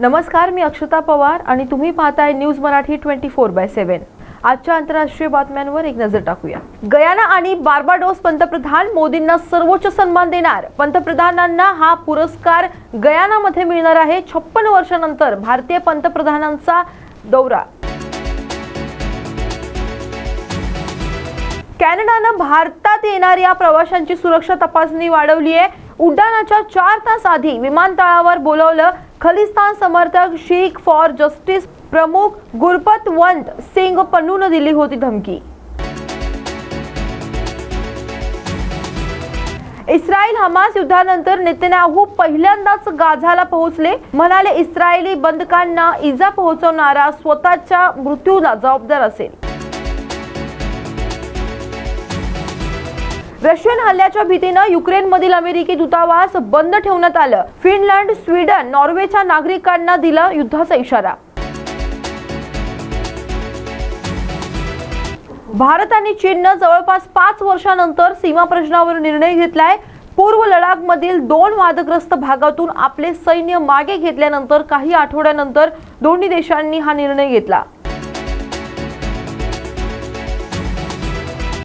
नमस्कार मी अक्षता पवार आणि तुम्ही पाहताय news Marathi twenty four by seven. आजच्या आंतरराष्ट्रीय बातम्यांवर एक नजर टाकूया. गयाना आणि बार्बाडोस पंतप्रधान मोदींना सर्वोच्च सन्मान देणार. पंतप्रधानांना हा पुरस्कार गयानामध्ये मिळणार आहे. छप्पन वर्षानंतर भारतीय पंतप्रधानांचा दौरा. कॅनडानं भारतात येणाऱ्या प्रवाशांची सुरक्षा तपासणी वाढवली आहे उड्डाणाच्या चार तास आधी विमानतळावर बोलवलं खलिस्तान समर्थक शीख फॉर जस्टिस प्रमुख गुरपतवंत सिंग पन्नून दिली होती धमकी. इस्रायल हमास युद्धानंतर नेतन्याहू पहिल्यांदाच गाझाला पोहोचले. म्हणाले इस्रायली बंधकांना इजा पोहोचवणारा स्वतःच्या मृत्यूला जबाबदार असेल. रशियन हल्ल्याच्या भीतीनं युक्रेनमधील अमेरिकी दूतावास बंद ठेवण्यात आलं. फिनलंड स्वीडन नॉर्वेच्या नागरिकांना दिला युद्धाचा इशारा. भारत आणि चीननं जवळपास पाच वर्षानंतर सीमा प्रश्नावर निर्णय घेतलाय. पूर्व लडाखमधील दोन वादग्रस्त भागातून आपले सैन्य मागे घेतल्यानंतर काही आठवड्यानंतर दोन्ही देशांनी हा निर्णय घेतला.